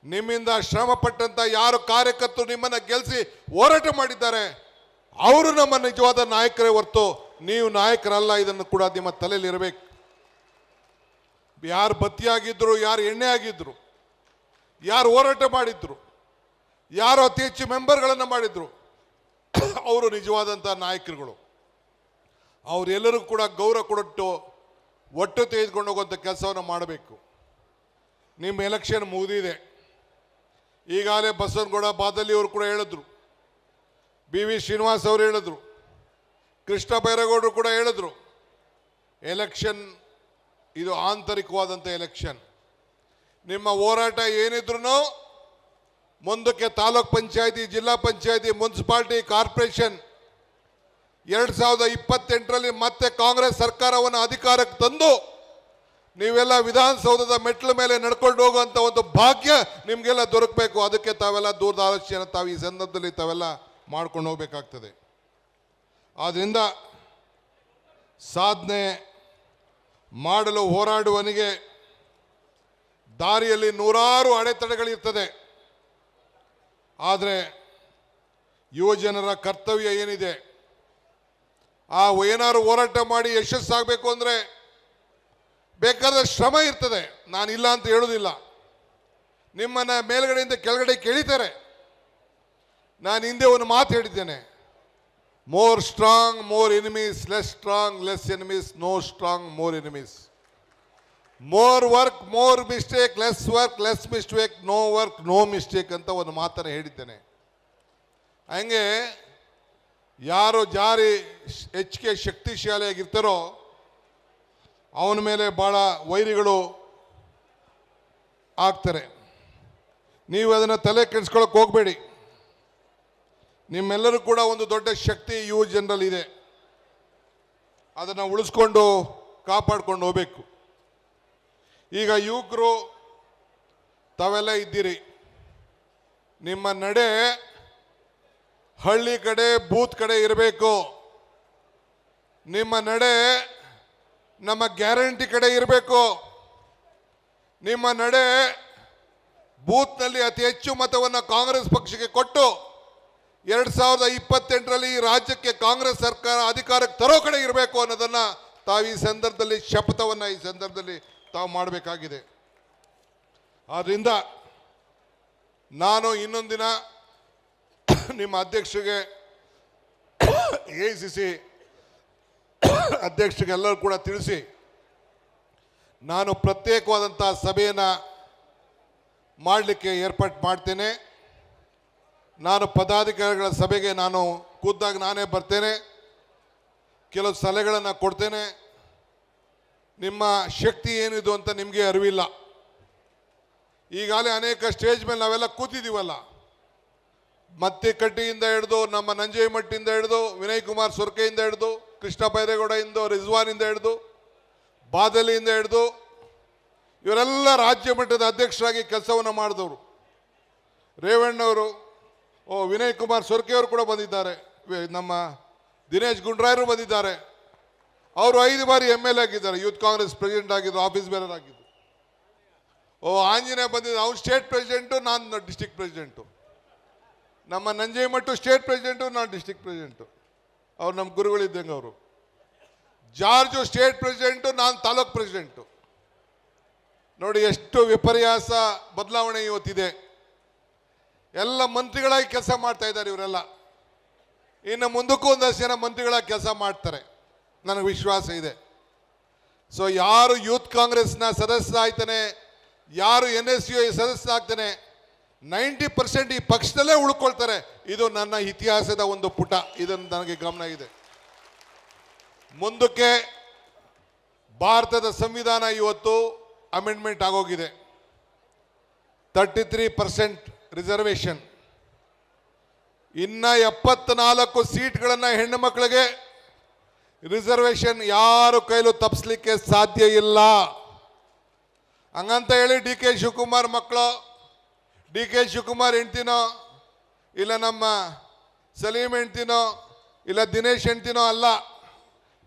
ನಿಮ್ಮಿಂದ ಶ್ರಮ ಪಟ್ಟಂತ ಯಾರು ಕಾರ್ಯಕರ್ತರು ನಿಮ್ಮನ್ನ ಗೆಲ್ಲಿಸಿ ಹೋರಾಟ ಮಾಡಿದ್ದಾರೆ, ಅವರು ನಮ್ಮ ನಿಜವಾದ ನಾಯಕರೇ ಹೊರತು ನೀವು ನಾಯಕರಲ್ಲ, ಇದನ್ನು ಕೂಡ ನಿಮ್ಮ ತಲೆಯಲ್ಲಿ ಇರಬೇಕು. ಯಾರು ಬತ್ತಿಯಾಗಿದ್ರು, ಯಾರು ಎಣ್ಣೆ ಆಗಿದ್ರು, ಯಾರು ಹೋರಾಟ ಮಾಡಿದ್ರು, ಯಾರು ಅತಿ ಹೆಚ್ಚು ಮೆಂಬರ್ಗಳನ್ನು ಮಾಡಿದ್ರು, ಅವರು ನಿಜವಾದಂಥ ನಾಯಕರುಗಳು. ಅವರೆಲ್ಲರಿಗೂ ಕೂಡ ಗೌರವ ಕೊಟ್ಟು ಒಟ್ಟು ತೆಗೆದುಕೊಂಡು ಹೋಗುವಂಥ ಕೆಲಸವನ್ನು ಮಾಡಬೇಕು. ನಿಮ್ಮ ಎಲೆಕ್ಷನ್ ಮುಗಿದಿದೆ. ಈಗಾಗಲೇ ಬಸವನಗೌಡ ಬಾದಲ್ಲಿ ಅವರು ಕೂಡ ಹೇಳಿದ್ರು. ಬಿ ವಿ ಶ್ರೀನಿವಾಸ್ ಅವರು ಹೇಳಿದ್ರು. ಕೃಷ್ಣ ಬೈರೇಗೌಡರು ಕೂಡ ಹೇಳಿದ್ರು. ಎಲೆಕ್ಷನ್, ಇದು ಆಂತರಿಕವಾದಂಥ ಎಲೆಕ್ಷನ್. ನಿಮ್ಮ ಹೋರಾಟ ಏನಿದ್ರು ಮುಂದಕ್ಕೆ ತಾಲೂಕ್ ಪಂಚಾಯತಿ, ಜಿಲ್ಲಾ ಪಂಚಾಯತಿ, ಮುನ್ಸಿಪಾಲ್ಟಿ, ಕಾರ್ಪೊರೇಷನ್, ಎರಡು ಸಾವಿರದ ಇಪ್ಪತ್ತೆಂಟರಲ್ಲಿ ಮತ್ತೆ ಕಾಂಗ್ರೆಸ್ ಸರ್ಕಾರವನ್ನು ಅಧಿಕಾರಕ್ಕೆ ತಂದು ನೀವೆಲ್ಲ ವಿಧಾನಸೌಧದ ಮೆಟ್ಲ ಮೇಲೆ ನಡ್ಕೊಂಡು ಹೋಗುವಂಥ ಒಂದು ಭಾಗ್ಯ ನಿಮಗೆಲ್ಲ ದೊರಕಬೇಕು. ಅದಕ್ಕೆ ತಾವೆಲ್ಲ ದೂರದ ಆಲೋಚನೆ ತಾವು ಈ ಸಂದರ್ಭದಲ್ಲಿ ತಾವೆಲ್ಲ ಮಾಡ್ಕೊಂಡು ಹೋಗ್ಬೇಕಾಗ್ತದೆ. ಆದ್ದರಿಂದ ಸಾಧನೆ ಮಾಡಲು ಹೋರಾಡುವನಿಗೆ ದಾರಿಯಲ್ಲಿ ನೂರಾರು ಅಡೆತಡೆಗಳಿರ್ತದೆ ಆದರೆ ಯುವಜನರ ಕರ್ತವ್ಯ ಏನಿದೆ? ಆ ಏನಾದ್ರು ಹೋರಾಟ ಮಾಡಿ ಯಶಸ್ಸಾಗಬೇಕು ಅಂದರೆ ಬೇಕಾದ ಶ್ರಮ ಇರ್ತದೆ. ನಾನು ಇಲ್ಲ ಅಂತ ಹೇಳೋದಿಲ್ಲ. ನಿಮ್ಮನ್ನ ಮೇಲ್ಗಡೆಯಿಂದ ಕೆಳಗಡೆ ಕೇಳಿತಾರೆ. ನಾನು ಹಿಂದೆ ಒಂದು ಮಾತು ಹೇಳಿದ್ದೇನೆ. More strong more enemies less strong less enemies no strong more enemies more work more mistake less work less mistake no work no mistake ಅಂತ ಒಂದು ಮಾತನ್ನು ಹೇಳಿದ್ದೇನೆ. ಹಂಗೆ ಯಾರು ಜಾರಿ ಹೆಚ್ಚಿಗೆ ಶಕ್ತಿಶಾಲಿಯಾಗಿರ್ತಾರೋ ಅವನ ಮೇಲೆ ಭಾಳ ವೈರಿಗಳು ಆಗ್ತಾರೆ. ನೀವು ಅದನ್ನು ತಲೆ ಕೆಡಿಸ್ಕೊಳಕ್ಕೆ ಹೋಗಬೇಡಿ. ನಿಮ್ಮೆಲ್ಲರೂ ಕೂಡ ಒಂದು ದೊಡ್ಡ ಶಕ್ತಿ ಯುವ ಜನರಲ್ಲಿ ಇದೆ. ಅದನ್ನು ಉಳಿಸ್ಕೊಂಡು ಕಾಪಾಡ್ಕೊಂಡು ಹೋಗಬೇಕು. ಈಗ ಯುವಕರು, ತಾವೆಲ್ಲ ಇದ್ದೀರಿ. ನಿಮ್ಮ ನಡೆ ಹಳ್ಳಿ ಕಡೆ, ಬೂತ್ ಕಡೆ ಇರಬೇಕು. ನಿಮ್ಮ ನಡೆ ನಮ್ಮ ಗ್ಯಾರಂಟಿ ಕಡೆ ಇರಬೇಕು. ನಿಮ್ಮ ನಡೆ ಬೂತ್ನಲ್ಲಿ ಅತಿ ಹೆಚ್ಚು ಮತವನ್ನು ಕಾಂಗ್ರೆಸ್ ಪಕ್ಷಕ್ಕೆ ಕೊಟ್ಟು ಎರಡು ಸಾವಿರದ ಇಪ್ಪತ್ತೆಂಟರಲ್ಲಿ ಈ ರಾಜ್ಯಕ್ಕೆ ಕಾಂಗ್ರೆಸ್ ಸರ್ಕಾರ ಅಧಿಕಾರಕ್ಕೆ ತರೋ ಕಡೆ ಇರಬೇಕು ಅನ್ನೋದನ್ನು ತಾವು ಈ ಸಂದರ್ಭದಲ್ಲಿ ಶಪಥವನ್ನು ಈ ಸಂದರ್ಭದಲ್ಲಿ ತಾವು ಮಾಡಬೇಕಾಗಿದೆ. ಆದ್ರಿಂದ ನಾನು ಇನ್ನೊಂದಿನ ನಿಮ್ಮ ಅಧ್ಯಕ್ಷರಿಗೆ ಎ ಸಿ ಸಿ ಅಧ್ಯಕ್ಷರಿಗೆಲ್ಲರೂ ಕೂಡ ತಿಳಿಸಿ, ನಾನು ಪ್ರತ್ಯೇಕವಾದಂಥ ಸಭೆಯನ್ನು ಮಾಡಲಿಕ್ಕೆ ಏರ್ಪಾಟ್ ಮಾಡ್ತೇನೆ. ನಾನು ಪದಾಧಿಕಾರಿಗಳ ಸಭೆಗೆ ನಾನು ಖುದ್ದಾಗಿ ನಾನೇ ಬರ್ತೇನೆ. ಕೆಲವು ಸಲಹೆಗಳನ್ನು ಕೊಡ್ತೇನೆ. ನಿಮ್ಮ ಶಕ್ತಿ ಏನಿದು ಅಂತ ನಿಮಗೆ ಅರಿವಿಲ್ಲ. ಈಗಾಗಲೇ ಅನೇಕ ಸ್ಟೇಜ್ ಮೇಲೆ ನಾವೆಲ್ಲ ಕೂತಿದ್ದೀವಲ್ಲ. ಮತ್ತೆ ಕಟ್ಟಿಯಿಂದ ಹಿಡಿದು, ನಮ್ಮ ನಂಜೇಮಟ್ಟಿಯಿಂದ ಹಿಡಿದು, ವಿನಯ್ ಕುಮಾರ್ ಸೊರ್ಕೆಯಿಂದ ಹಿಡಿದು ಕೃಷ್ಣ ಬೈರೇಗೌಡದಿಂದ ರಿಜ್ವಾನಿಂದ ಹಿಡಿದು, ಬಾದಲಿಯಿಂದ ಹಿಡಿದು, ಇವರೆಲ್ಲ ರಾಜ್ಯ ಮಟ್ಟದ ಅಧ್ಯಕ್ಷರಾಗಿ ಕೆಲಸವನ್ನು ಮಾಡಿದವರು. ರೇವಣ್ಣವರು, ಓ, ವಿನಯ್ ಕುಮಾರ್ ಸೊರ್ಕೆ ಅವರು ಕೂಡ ಬಂದಿದ್ದಾರೆ. ನಮ್ಮ ದಿನೇಶ್ ಗುಂಡ್ರಾಯರು ಬಂದಿದ್ದಾರೆ. ಅವರು ಐದು ಬಾರಿ ಎಂ ಎಲ್ ಆಗಿದ್ದಾರೆ, ಯೂತ್ ಕಾಂಗ್ರೆಸ್ ಪ್ರೆಸಿಡೆಂಟ್ ಆಗಿದ್ದರು ಆಫೀಸ್ ಬೇರರ್ ಆಗಿದ್ದರು ಓ, ಆಂಜನೇಯ ಬಂದಿದ್ದು, ಅವ್ರು ಸ್ಟೇಟ್ ಪ್ರೆಸಿಡೆಂಟು, ನಾನು ಡಿಸ್ಟಿಕ್ ಪ್ರೆಸಿಡೆಂಟು. ನಮ್ಮ ನಂಜೇಮಟ್ಟು ಸ್ಟೇಟ್ ಪ್ರೆಸಿಡೆಂಟು, ನಾನು ಡಿಸ್ಟಿಕ್ ಪ್ರೆಸಿಡೆಂಟು. ಅವ್ರು ನಮ್ಮ ಗುರುಗಳಿದ್ದಂಗೆ ಅವರು. ಜಾರ್ಜು ಸ್ಟೇಟ್ ಪ್ರೆಸಿಡೆಂಟು, ನಾನು ತಾಲೂಕ್ ಪ್ರೆಸಿಡೆಂಟು. ನೋಡಿ ಎಷ್ಟು ವಿಪರ್ಯಾಸ ಬದಲಾವಣೆ ಇವತ್ತಿದೆ. ಎಲ್ಲ ಮಂತ್ರಿಗಳಾಗಿ ಕೆಲಸ ಮಾಡ್ತಾ ಇದ್ದಾರೆ ಇವರೆಲ್ಲ. ಇನ್ನು ಮುಂದಕ್ಕೂ ಒಂದಷ್ಟು ಜನ ಮಂತ್ರಿಗಳಾಗಿ ಕೆಲಸ ಮಾಡ್ತಾರೆ. ನನಗೆ ವಿಶ್ವಾಸ ಇದೆ. ಸೊ ಯಾರು ಯೂತ್ ಕಾಂಗ್ರೆಸ್ನ ಸದಸ್ಯ ಆಯ್ತಾನೆ ಯಾರು ಎನ್ ಎಸ್ ಯು ಸದಸ್ಯ ಆಗ್ತಾನೆ ನೈಂಟಿ ಪರ್ಸೆಂಟ್ ಈ ಪಕ್ಷದಲ್ಲೇ ಉಳ್ಕೊಳ್ತಾರೆ. ಇದು ನನ್ನ ಇತಿಹಾಸದ ಒಂದು ಪುಟ. ಇದನ್ನು ನನಗೆ ಗಮನ ಇದೆ. ಮುಂದಕ್ಕೆ ಭಾರತದ ಸಂವಿಧಾನ ಇವತ್ತು ಅಮೆಂಡ್ಮೆಂಟ್ ಆಗೋಗಿದೆ. ತರ್ಟಿ ತ್ರೀ ಪರ್ಸೆಂಟ್ ರಿಸರ್ವೇಷನ್ ಇನ್ನ ಎಪ್ಪತ್ನಾಲ್ಕು ಸೀಟ್ಗಳನ್ನು ಹೆಣ್ಣು ಮಕ್ಕಳಿಗೆ ರಿಸರ್ವೇಷನ್ ಯಾರು ಕೈಲೂ ತಪ್ಪಿಸ್ಲಿಕ್ಕೆ ಸಾಧ್ಯ ಇಲ್ಲ. ಹಂಗಂತ ಹೇಳಿ ಡಿ ಕೆ ಶಿವಕುಮಾರ್ ಮಕ್ಕಳು ಡಿ ಕೆ ಶಿವಕುಮಾರ್ ಹೆಂಡ್ತಿನೋ, ಇಲ್ಲ ನಮ್ಮ ಸಲೀಂ ಹೆಂಡ್ತಿನೋ, ಇಲ್ಲ ದಿನೇಶ್ ಹೆಂಡ್ತಿನೋ ಅಲ್ಲ,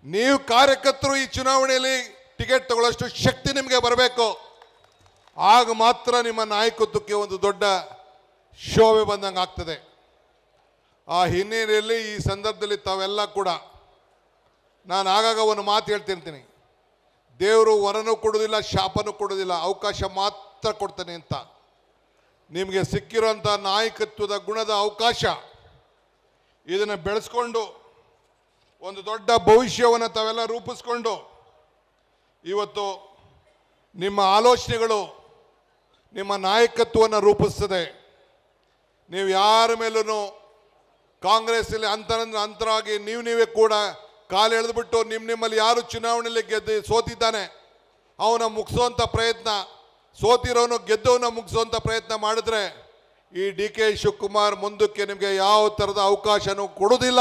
ನೀವು ಕಾರ್ಯಕರ್ತರು ಈ ಚುನಾವಣೆಯಲ್ಲಿ ಟಿಕೆಟ್ ತಗೊಳ್ಳೋಷ್ಟು ಶಕ್ತಿ ನಿಮಗೆ ಬರಬೇಕು. ಆಗ ಮಾತ್ರ ನಿಮ್ಮ ನಾಯಕತ್ವಕ್ಕೆ ಒಂದು ದೊಡ್ಡ ಶೋಭೆ ಬಂದಂಗೆ ಆಗ್ತದೆ. ಆ ಹಿನ್ನೆಲೆಯಲ್ಲಿ ಈ ಸಂದರ್ಭದಲ್ಲಿ ತಾವೆಲ್ಲ ಕೂಡ ನಾನು ಆಗಾಗ ಒಂದು ಮಾತು ಹೇಳ್ತಿರ್ತೀನಿ. ದೇವರು ವರನೂ ಕೊಡೋದಿಲ್ಲ ಶಾಪನೂ ಕೊಡೋದಿಲ್ಲ ಅವಕಾಶ ಮಾತ್ರ ಕೊಡ್ತಾನೆ ಅಂತ. ನಿಮಗೆ ಸಿಕ್ಕಿರೋಂಥ ನಾಯಕತ್ವದ ಗುಣದ ಅವಕಾಶ ಇದನ್ನು ಬೆಳೆಸ್ಕೊಂಡು ಒಂದು ದೊಡ್ಡ ಭವಿಷ್ಯವನ್ನು ತಾವೆಲ್ಲ ರೂಪಿಸ್ಕೊಂಡು ಇವತ್ತು ನಿಮ್ಮ ಆಲೋಚನೆಗಳು ನಿಮ್ಮ ನಾಯಕತ್ವವನ್ನು ರೂಪಿಸ್ತದೆ. ನೀವು ಯಾರ ಮೇಲೂ ಕಾಂಗ್ರೆಸ್ಸಲ್ಲಿ ಅಂತರ ಅಂತರಾಗಿ ನೀವು ನೀವೇ ಕೂಡ ಕಾಲು ಎಳೆದುಬಿಟ್ಟು ನಿಮ್ಮ ನಿಮ್ಮಲ್ಲಿ ಯಾರು ಚುನಾವಣೆಯಲ್ಲಿ ಗೆದ್ದು ಸೋತಿದ್ದಾನೆ, ಅವನ ಮುಗಿಸೋಂಥ ಪ್ರಯತ್ನ ಸೋತಿರೋನು, ಗೆದ್ದವನ್ನ ಮುಗಿಸುವಂತ ಪ್ರಯತ್ನ ಮಾಡಿದ್ರೆ ಈ ಡಿ ಕೆ ಶಿವಕುಮಾರ್ ಮುಂದಕ್ಕೆ ನಿಮಗೆ ಯಾವ ಥರದ ಅವಕಾಶನೂ ಕೊಡುವುದಿಲ್ಲ.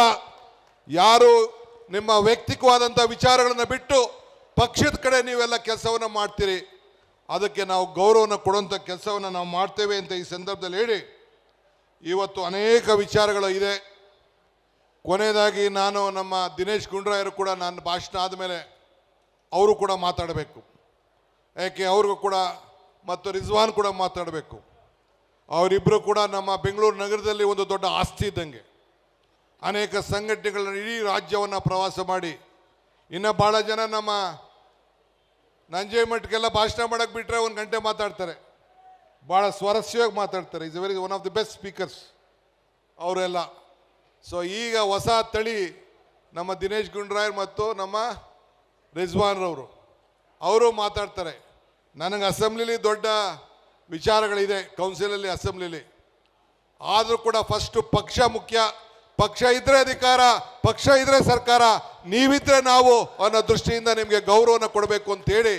ಯಾರು ನಿಮ್ಮ ವ್ಯಕ್ತಿಕವಾದಂಥ ವಿಚಾರಗಳನ್ನು ಬಿಟ್ಟು ಪಕ್ಷದ ಕಡೆ ನೀವೆಲ್ಲ ಕೆಲಸವನ್ನು ಮಾಡ್ತೀರಿ. ಅದಕ್ಕೆ ನಾವು ಗೌರವನ ಕೊಡುವಂಥ ಕೆಲಸವನ್ನು ನಾವು ಮಾಡ್ತೇವೆ ಅಂತ ಈ ಸಂದರ್ಭದಲ್ಲಿ ಹೇಳಿ. ಇವತ್ತು ಅನೇಕ ವಿಚಾರಗಳು ಇದೆ. ಕೊನೆಯದಾಗಿ ನಾನು ನಮ್ಮ ದಿನೇಶ್ ಗುಂಡ್ರಾಯರು ಕೂಡ ನನ್ನ ಭಾಷಣ ಆದಮೇಲೆ ಅವರು ಕೂಡ ಮಾತಾಡಬೇಕು. ಯಾಕೆ ಅವ್ರಿಗೂ ಕೂಡ ಮತ್ತು ರಿಜ್ವಾನ್ ಕೂಡ ಮಾತಾಡಬೇಕು. ಅವರಿಬ್ಬರು ಕೂಡ ನಮ್ಮ ಬೆಂಗಳೂರು ನಗರದಲ್ಲಿ ಒಂದು ದೊಡ್ಡ ಆಸ್ತಿ ಇದ್ದಂಗೆ. ಅನೇಕ ಸಂಘಟನೆಗಳನ್ನು ಇಡೀ ರಾಜ್ಯವನ್ನು ಪ್ರವಾಸ ಮಾಡಿ. ಇನ್ನು ಭಾಳ ಜನ ನಮ್ಮ ನಂಜೇಮಠ್ಗೆಲ್ಲ ಭಾಷಣ ಮಾಡಕ್ಕೆ ಬಿಟ್ಟರೆ ಒಂದು ಗಂಟೆ ಮಾತಾಡ್ತಾರೆ. ಭಾಳ ಸ್ವಾರಸ್ಯವಾಗಿ ಮಾತಾಡ್ತಾರೆ. Is very one of the best speakers ಅವರೆಲ್ಲ. ಸೊ ಈಗ ಹೊಸ ತಳಿ ನಮ್ಮ ದಿನೇಶ್ ಗುಂಡ್ರಾಯ್ ಮತ್ತು ನಮ್ಮ ರಿಜ್ವಾನ್ರವರು ಅವರು ಮಾತಾಡ್ತಾರೆ. ನನಗೆ ಅಸೆಂಬ್ಲಿಲಿ ದೊಡ್ಡ ವಿಚಾರಗಳಿದೆ ಕೌನ್ಸಿಲಲ್ಲಿ ಅಸೆಂಬ್ಲಿಲಿ. ಆದರೂ ಕೂಡ ಫಸ್ಟು ಪಕ್ಷ ಮುಖ್ಯ, ಪಕ್ಷ ಇದ್ರೆ ಅಧಿಕಾರ, ಪಕ್ಷ ಇದ್ರೆ ಸರ್ಕಾರ, ನೀವಿದ್ರೆ ನಾವು ಅನ್ನೋ ದೃಷ್ಟಿಯಿಂದ ನಿಮಗೆ ಗೌರವನ ಕೊಡಬೇಕು ಅಂತೇಳಿ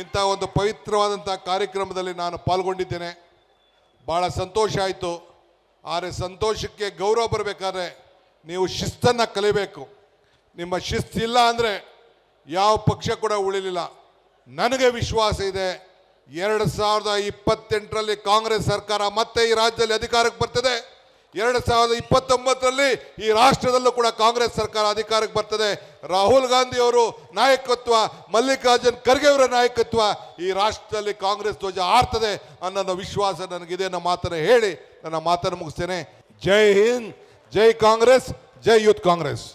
ಇಂಥ ಒಂದು ಪವಿತ್ರವಾದಂಥ ಕಾರ್ಯಕ್ರಮದಲ್ಲಿ ನಾನು ಪಾಲ್ಗೊಂಡಿದ್ದೇನೆ. ಭಾಳ ಸಂತೋಷ ಆಯಿತು. ಆದರೆ ಸಂತೋಷಕ್ಕೆ ಗೌರವ ಬರಬೇಕಾದ್ರೆ ನೀವು ಶಿಸ್ತನ್ನು ಕಲಿಬೇಕು. ನಿಮ್ಮ ಶಿಸ್ತಿಲ್ಲ ಅಂದರೆ ಯಾವ ಪಕ್ಷ ಕೂಡ ಉಳಿಲಿಲ್ಲ. ನನಗೆ ವಿಶ್ವಾಸ ಇದೆ, ಎರಡು ಸಾವಿರದ ಇಪ್ಪತ್ತೆಂಟರಲ್ಲಿ ಕಾಂಗ್ರೆಸ್ ಸರ್ಕಾರ ಮತ್ತೆ ಈ ರಾಜ್ಯದಲ್ಲಿ ಅಧಿಕಾರಕ್ಕೆ ಬರ್ತದೆ. ಎರಡು ಸಾವಿರದ ಇಪ್ಪತ್ತೊಂಬತ್ತರಲ್ಲಿ ಈ ರಾಷ್ಟ್ರದಲ್ಲೂ ಕೂಡ ಕಾಂಗ್ರೆಸ್ ಸರ್ಕಾರ ಅಧಿಕಾರಕ್ಕೆ ಬರ್ತದೆ. ರಾಹುಲ್ ಗಾಂಧಿ ಅವರು ನಾಯಕತ್ವ, ಮಲ್ಲಿಕಾರ್ಜುನ್ ಖರ್ಗೆ ಅವರ ನಾಯಕತ್ವ ಈ ರಾಷ್ಟ್ರದಲ್ಲಿ ಕಾಂಗ್ರೆಸ್ ಧ್ವಜ ಆರ್ತದೆ ಅನ್ನೋ ವಿಶ್ವಾಸ ನನಗಿದೆ ಅನ್ನೋ ಮಾತನ್ನು ಹೇಳಿ ನನ್ನ ಮಾತನ್ನು ಮುಗಿಸ್ತೇನೆ. ಜೈ ಹಿಂದ್, ಜೈ ಕಾಂಗ್ರೆಸ್, ಜೈ ಯೂತ್ ಕಾಂಗ್ರೆಸ್.